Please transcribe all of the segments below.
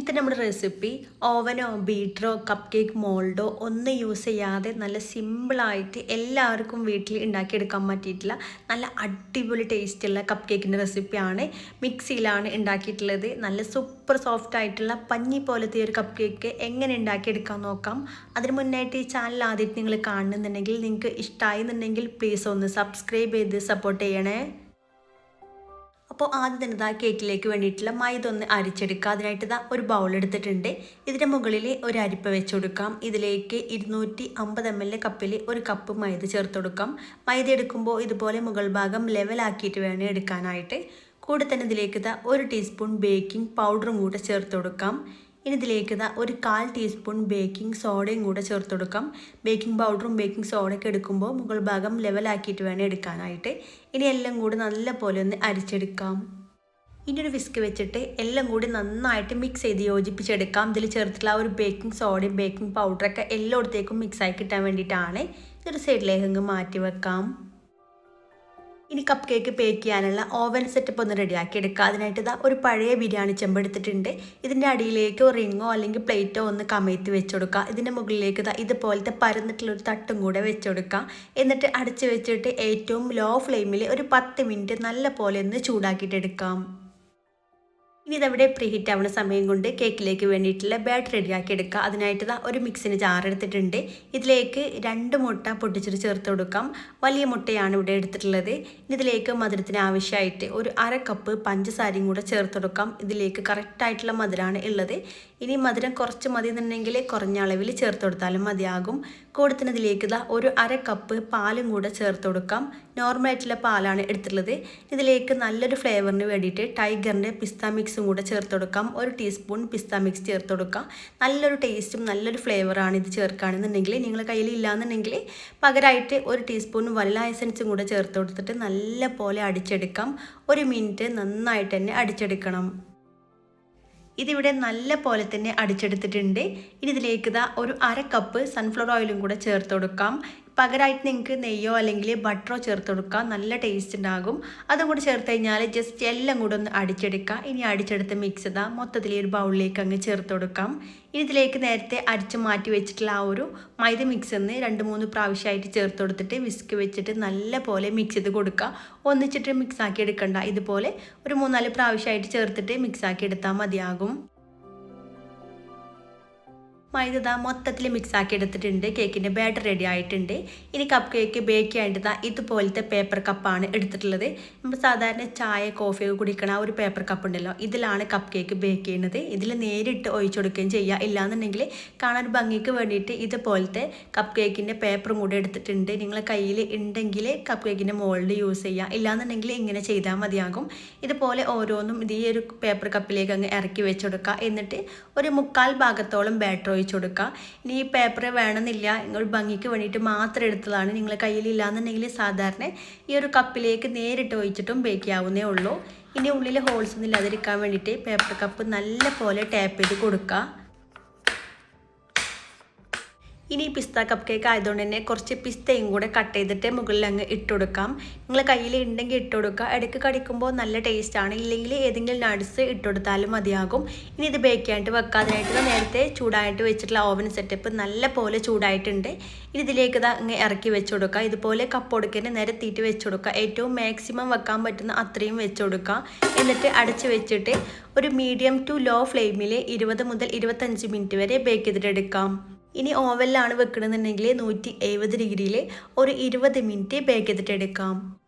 ഇന്നത്തെ നമ്മുടെ റെസിപ്പി ഓവനോ ബീറ്ററോ കപ്പ് കേക്ക് മോൾഡോ ഒന്നും യൂസ് ചെയ്യാതെ നല്ല സിമ്പിളായിട്ട് എല്ലാവർക്കും വീട്ടിൽ ഉണ്ടാക്കിയെടുക്കാൻ പറ്റിയിട്ടുള്ള നല്ല അടിപൊളി ടേസ്റ്റുള്ള കപ്പ് കേക്കിന്റെ റെസിപ്പിയാണ് മിക്സിയിലാണ് ഉണ്ടാക്കിയിട്ടുള്ളത്. നല്ല സൂപ്പർ സോഫ്റ്റ് ആയിട്ടുള്ള പഞ്ഞി പോലത്തെ ഒരു കപ്പ് കേക്ക് എങ്ങനെ ഉണ്ടാക്കിയെടുക്കാൻ നോക്കാം. അതിന് മുന്നായിട്ട് ഈ ചാനൽ ആദ്യമായിട്ട് നിങ്ങൾ കാണുന്നുണ്ടെങ്കിൽ നിങ്ങൾക്ക് ഇഷ്ടമായി എന്നുണ്ടെങ്കിൽ പ്ലീസ് ഒന്ന് സബ്സ്ക്രൈബ് ചെയ്ത് സപ്പോർട്ട് ചെയ്യണേ. അപ്പോൾ ആദ്യം തന്നെ ഇതാ കേക്കിലേക്ക് വേണ്ടിയിട്ടുള്ള മൈദ ഒന്ന് അരിച്ചെടുക്കുക അതിനായിട്ട് ഇതാ ഒരു ബൗൾ എടുത്തിട്ടുണ്ട്. ഇതിന്റെ മുകളിൽ ഒരു അരിപ്പ വെച്ച് കൊടുക്കാം. ഇതിലേക്ക് ഇരുന്നൂറ്റി അമ്പത് എം എൽ കപ്പിൽ ഒരു കപ്പ് മൈദ ചേർത്ത് കൊടുക്കാം. മൈദ എടുക്കുമ്പോൾ ഇതുപോലെ മുകൾ ഭാഗം ലെവലാക്കിയിട്ട് വേണം എടുക്കാനായിട്ട്. കൂടെ തന്നെ ഇതിലേക്ക് ഇതാ ഒരു ടീസ്പൂൺ ബേക്കിംഗ് പൗഡറും കൂടെ ചേർത്ത് കൊടുക്കാം. ഇനി ഇതിലേക്ക് ഇതാ ഒരു കാൽ ടീസ്പൂൺ ബേക്കിംഗ് സോഡയും കൂടെ ചേർത്ത് കൊടുക്കാം ബേക്കിംഗ് പൗഡറും ബേക്കിംഗ് സോഡയൊക്കെ എടുക്കുമ്പോൾ മുകൾ ഭാഗം ലെവലാക്കിയിട്ട് വേണം എടുക്കാനായിട്ട്. ഇനി എല്ലാം കൂടി നല്ലപോലെ ഒന്ന് അരിച്ചെടുക്കാം. ഇനി ഒരു വിസ്ക് വെച്ചിട്ട് എല്ലാം കൂടി നന്നായിട്ട് മിക്സ് ചെയ്ത് യോജിപ്പിച്ചെടുക്കാം. ഇതിൽ ചേർത്തിട്ടുള്ള ആ ഒരു ബേക്കിംഗ് സോഡയും ബേക്കിംഗ് പൗഡറൊക്കെ എല്ലായിടത്തേക്കും ആയി കിട്ടാൻ വേണ്ടിയിട്ടാണ്. ഇതൊരു സൈഡിലേക്ക് മാറ്റി വെക്കാം. ഇനി കപ്പ് കേക്ക് ബേക്ക് ചെയ്യാനുള്ള ഓവൻ സെറ്റപ്പ് ഒന്ന് റെഡിയാക്കി എടുക്കുക. അതിനായിട്ട് ഇതാ ഒരു പഴയ ബിരിയാണി ചെമ്പെടുത്തിട്ടുണ്ട് ഇതിന്റെ അടിയിലേക്ക് റിങ്ങോ അല്ലെങ്കിൽ പ്ലേറ്റോ ഒന്ന് കമഴ്ത്തി വെച്ച് കൊടുക്കുക. ഇതിന്റെ മുകളിലേക്ക് ഇതാ ഇതുപോലത്തെ പരന്നിട്ടുള്ളൊരു തട്ടും കൂടെ വെച്ച് കൊടുക്കുക. എന്നിട്ട് അടച്ച് വെച്ചിട്ട് ഏറ്റവും ലോ ഫ്ലെയിമിൽ ഒരു പത്ത് മിനിറ്റ് നല്ല പോലെ ഒന്ന് ചൂടാക്കിയിട്ട് എടുക്കാം. ഇനി ഇതവിടെ പ്രീഹീറ്റ് ആവുന്ന സമയം കൊണ്ട് കേക്കിലേക്ക് വേണ്ടിയിട്ടുള്ള ബാറ്റ് റെഡിയാക്കി എടുക്കുക. അതിനായിട്ട് ദാ ഒരു മിക്സിന് ജാർ എടുത്തിട്ടുണ്ട്. ഇതിലേക്ക് രണ്ട് മുട്ട പൊട്ടിച്ചിട്ട് ചേർത്ത് കൊടുക്കാം. വലിയ മുട്ടയാണ് ഇവിടെ എടുത്തിട്ടുള്ളത്. ഇതിലേക്ക് മധുരത്തിന് ആവശ്യമായിട്ട് ഒരു അര കപ്പ് പഞ്ചസാരയും കൂടെ ചേർത്ത് കൊടുക്കാം. ഇതിലേക്ക് കറക്റ്റായിട്ടുള്ള മധുരമാണ് ഉള്ളത്. ഇനി മധുരം കുറച്ച് മതി എന്നുണ്ടെങ്കിൽ കുറഞ്ഞ അളവിൽ ചേർത്ത് കൊടുത്താലും മതിയാകും. കൂടത്തിന് ഇതാ ഒരു അര കപ്പ് പാലും കൂടെ ചേർത്ത് കൊടുക്കാം. നോർമലായിട്ടുള്ള പാലാണ് എടുത്തിട്ടുള്ളത്. ഇതിലേക്ക് നല്ലൊരു ഫ്ലേവറിന് വേണ്ടിയിട്ട് ടൈഗറിന്റെ പിസ്ത മിക്സും കൂടെ ചേർത്ത് കൊടുക്കാം. ഒരു ടീസ്പൂൺ പിസ്ത മിക്സ് ചേർത്ത് കൊടുക്കാം. നല്ലൊരു ടേസ്റ്റും നല്ലൊരു ഫ്ലേവറാണ് ഇത് ചേർക്കുകയാണെന്നുണ്ടെങ്കിൽ നിങ്ങൾ കയ്യിൽ ഇല്ലാന്നുണ്ടെങ്കിൽ പകരമായിട്ട് ഒരു ടീസ്പൂൺ വനില എസൻസും കൂടെ ചേർത്ത് കൊടുത്തിട്ട് നല്ല പോലെ അടിച്ചെടുക്കാം. ഒരു മിനിറ്റ് നന്നായിട്ട് തന്നെ അടിച്ചെടുക്കണം. ഇതിവിടെ നല്ല പോലെ തന്നെ അടിച്ചെടുത്തിട്ടുണ്ട്. ഇനി ഇതിലേക്ക് ഇതാ ഒരു അര കപ്പ് സൺഫ്ലവർ ഓയിലും കൂടെ ചേർത്ത് കൊടുക്കാം. പകരമായിട്ട് നിങ്ങൾക്ക് നെയ്യോ അല്ലെങ്കിൽ ബട്ടറോ ചേർത്ത് കൊടുക്കാം. നല്ല ടേസ്റ്റ് ഉണ്ടാകും. അതും കൂടി ചേർത്ത് കഴിഞ്ഞാൽ ജസ്റ്റ് എല്ലാം കൂടെ ഒന്ന് അടിച്ചെടുക്കുക ഇനി അടിച്ചെടുത്ത് മിക്സ് ഇതാ മൊത്തത്തിൽ ഒരു ബൗളിലേക്ക് അങ്ങ് ചേർത്ത് കൊടുക്കാം. ഇനി ഇതിലേക്ക് നേരത്തെ അരിച്ച് മാറ്റി വെച്ചിട്ടുള്ള ആ ഒരു മൈദ മിക്സ് ഒന്ന് രണ്ട് മൂന്ന് പ്രാവശ്യമായിട്ട് ചേർത്ത് കൊടുത്തിട്ട് വിസ്ക് വെച്ചിട്ട് നല്ല പോലെ മിക്സ് ചെയ്ത് കൊടുക്കുക. ഒന്നിച്ചിട്ട് മിക്സ് ആക്കി എടുക്കണ്ട. ഇതുപോലെ ഒരു മൂന്നാൽ പ്രാവശ്യമായിട്ട് ചേർത്തിട്ട് മിക്സ് ആക്കി എടുത്താൽ മതിയാകും. മൈദ ഇതാ മൊത്തത്തിൽ മിക്സ് ആക്കി എടുത്തിട്ടുണ്ട്. കേക്കിന്റെ ബാറ്റർ റെഡി ആയിട്ടുണ്ട്. ഇനി കപ്പ് കേക്ക് ബേക്ക് ചെയ്യേണ്ടത് ഇതുപോലത്തെ പേപ്പർ കപ്പാണ് എടുത്തിട്ടുള്ളത്. നമ്മൾ സാധാരണ ചായ കോഫിയൊക്കെ കുടിക്കണ ഒരു പേപ്പർ കപ്പ് ഉണ്ടല്ലോ. ഇതിലാണ് കപ്പ് കേക്ക് ബേക്ക് ചെയ്യുന്നത് ഇതിൽ നേരിട്ട് ഒഴിച്ചു കൊടുക്കുകയും ചെയ്യുക ഇല്ലാന്നുണ്ടെങ്കിൽ കാണാൻ ഭംഗിക്ക് വേണ്ടിയിട്ട് ഇതുപോലത്തെ കപ്പ് കേക്കിന്റെ പേപ്പറും കൂടെ എടുത്തിട്ടുണ്ട്. നിങ്ങളെ കയ്യിൽ ഉണ്ടെങ്കിൽ കപ്പ് കേക്കിന്റെ മോൾഡ് യൂസ് ചെയ്യുക ഇല്ലാന്നുണ്ടെങ്കിൽ ഇങ്ങനെ ചെയ്താൽ മതിയാകും. ഇതുപോലെ ഓരോന്നും ഇത് ഒരു പേപ്പർ കപ്പിലേക്ക് അങ്ങ് ഇറക്കി വെച്ചെടുക്കുക എന്നിട്ട് ഒരു മുക്കാൽ ഭാഗത്തോളം ബാറ്റർ ഒഴിച്ചു കൊടുക്കുക ഇനി ഈ പേപ്പർ വേണമെന്നില്ല. നിങ്ങൾ ഭംഗിക്ക് വേണ്ടിയിട്ട് മാത്രം എടുത്തതാണ്. നിങ്ങൾ കയ്യിലില്ല എന്നുണ്ടെങ്കിൽ സാധാരണ ഈ ഒരു കപ്പിലേക്ക് നേരിട്ട് ഒഴിച്ചിട്ടും ബേക്ക് ആവുന്നേ ഉള്ളൂ. ഇനി ഉള്ളിൽ ഹോൾസ് ഒന്നും ഇല്ലാതിരിക്കാൻ വേണ്ടിയിട്ട് പേപ്പർ കപ്പ് നല്ല പോലെ ടാപ്പ് ചെയ്ത് കൊടുക്കുക ഇനി പിസ്ത കപ്പ് കേക്ക് ആയതുകൊണ്ട് തന്നെ കുറച്ച് പിസ്തയും കൂടെ കട്ട് ചെയ്തിട്ട് മുകളിൽ അങ്ങ് ഇട്ട് കൊടുക്കാം നിങ്ങൾ കയ്യിൽ ഉണ്ടെങ്കിൽ ഇട്ട് കൊടുക്കുക ഇടയ്ക്ക് കടിക്കുമ്പോൾ നല്ല ടേസ്റ്റാണ് ഇല്ലെങ്കിൽ ഏതെങ്കിലും നട്സ് ഇട്ട് കൊടുത്താലും മതിയാകും. ഇനി ഇത് ബേക്ക് ചെയ്യാനായിട്ട് വെക്കാതിനായിട്ട് നേരത്തെ ചൂടായിട്ട് വെച്ചിട്ടുള്ള ഓവൻ സെറ്റപ്പ് നല്ല പോലെ ചൂടായിട്ടുണ്ട്. ഇനി ഇതിലേക്ക് ഇതാ അങ്ങ് ഇറക്കി വെച്ച് കൊടുക്കുക ഇതുപോലെ കപ്പ് കൊടുക്കന്നെ നിരത്തിയിട്ട് വെച്ച് കൊടുക്കുക ഏറ്റവും മാക്സിമം വെക്കാൻ പറ്റുന്ന അത്രയും വെച്ച് കൊടുക്കുക എന്നിട്ട് അടച്ച് വെച്ചിട്ട് ഒരു മീഡിയം ടു ലോ ഫ്ലെയിമിൽ ഇരുപത് മുതൽ ഇരുപത്തഞ്ച് മിനിറ്റ് വരെ ബേക്ക് ചെയ്തിട്ടെടുക്കാം ഇനി ഓവനിലാണ് വെക്കണമെന്നുണ്ടെങ്കിൽ നൂറ്റി എഴുപത് ഡിഗ്രിയിൽ ഒരു ഇരുപത് മിനിറ്റ് ബേക്ക് ചെയ്തിട്ട് എടുക്കാം.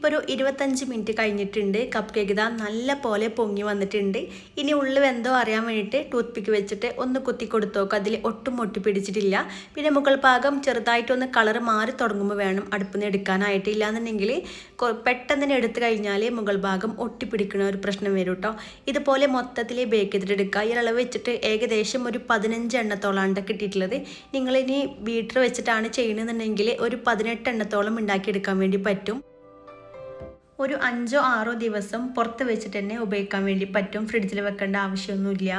ഇപ്പോൾ ഒരു ഇരുപത്തഞ്ച് മിനിറ്റ് കഴിഞ്ഞിട്ടുണ്ട്. കപ്പ് കേക്ക് ഇതാ നല്ല പോലെ പൊങ്ങി വന്നിട്ടുണ്ട്. ഇനി ഉള്ളിൽ എന്തോ അറിയാൻ വേണ്ടിയിട്ട് ടൂത്ത് പിക്ക് വെച്ചിട്ട് ഒന്ന് കുത്തി കൊടുത്തോക്കുക അതിൽ ഒട്ടും ഒട്ടി പിടിച്ചിട്ടില്ല. പിന്നെ മുകൾ ഭാഗം ചെറുതായിട്ടൊന്ന് കളർ മാറി തുടങ്ങുമ്പോൾ വേണം അടുപ്പിൽ നിന്ന് എടുക്കാനായിട്ട് ഇല്ലാന്നുണ്ടെങ്കിൽ പെട്ടെന്ന് തന്നെ എടുത്തു കഴിഞ്ഞാൽ മുകൾ ഭാഗം ഒട്ടി പിടിക്കുന്ന ഒരു പ്രശ്നം വരും കേട്ടോ ഇതുപോലെ മൊത്തത്തിൽ ബേക്ക് ചെയ്തിട്ട് എടുക്കുക. ഈ അളവ് വെച്ചിട്ട് ഏകദേശം ഒരു പതിനഞ്ച് എണ്ണത്തോളാണ് കിട്ടിയിട്ടുള്ളത്. നിങ്ങളിനി ബീറ്റർ വെച്ചിട്ടാണ് ചെയ്യണമെന്നുണ്ടെങ്കിൽ ഒരു പതിനെട്ട് എണ്ണത്തോളം ഉണ്ടാക്കിയെടുക്കാൻ വേണ്ടി പറ്റും. ഒരു അഞ്ചോ ആറോ ദിവസം പുറത്ത് വെച്ചിട്ട് തന്നെ ഉപയോഗിക്കാൻ വേണ്ടി പറ്റും. ഫ്രിഡ്ജിൽ വെക്കേണ്ട ആവശ്യമൊന്നുമില്ല.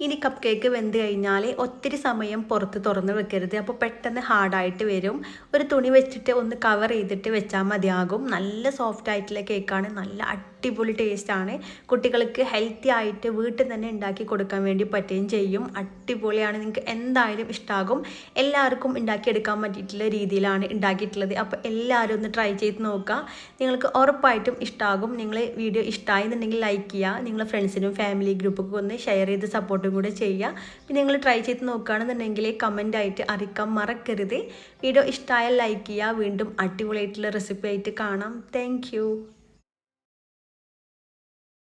ഇനി കപ്പ് കേക്ക് വെന്ത് കഴിഞ്ഞാൽ ഒത്തിരി സമയം പുറത്ത് തുറന്ന് വെക്കരുത്. അപ്പോൾ പെട്ടെന്ന് ഹാർഡായിട്ട് വരും. ഒരു തുണി വെച്ചിട്ട് ഒന്ന് കവർ ചെയ്തിട്ട് വെച്ചാൽ മതിയാകും. നല്ല സോഫ്റ്റ് ആയിട്ടുള്ള കേക്കാണ് നല്ല അടിപൊളി ടേസ്റ്റാണ് കുട്ടികൾക്ക് ഹെൽത്തി ആയിട്ട് വീട്ടിൽ തന്നെ ഉണ്ടാക്കി കൊടുക്കാൻ വേണ്ടി പറ്റുകയും ചെയ്യും. അടിപൊളിയാണ്. നിങ്ങൾക്ക് എന്തായാലും ഇഷ്ടമാകും എല്ലാവർക്കും ഉണ്ടാക്കിയെടുക്കാൻ പറ്റിയിട്ടുള്ള രീതിയിലാണ് ഉണ്ടാക്കിയിട്ടുള്ളത്. അപ്പോൾ എല്ലാവരും ഒന്ന് ട്രൈ ചെയ്ത് നോക്കുക. നിങ്ങൾക്ക് ഉറപ്പായിട്ടും ഇഷ്ടമാകും നിങ്ങൾ വീഡിയോ ഇഷ്ടമായിരുന്നുണ്ടെങ്കിൽ ലൈക്ക് ചെയ്യുക. നിങ്ങളെ ഫ്രണ്ട്സിനും ഫാമിലി ഗ്രൂപ്പൊക്കെ ഒന്ന് ഷെയർ ചെയ്ത് സപ്പോർട്ടും കൂടെ ചെയ്യുക. പിന്നെ നിങ്ങൾ ട്രൈ ചെയ്ത് നോക്കുകയാണെന്നുണ്ടെങ്കിൽ കമന്റ് ആയിട്ട് അറിയിക്കാൻ മറക്കരുത്. വീഡിയോ ഇഷ്ടമായാൽ ലൈക്ക് ചെയ്യുക. വീണ്ടും അടിപൊളിയായിട്ടുള്ള റെസിപ്പി ആയിട്ട് കാണാം. താങ്ക്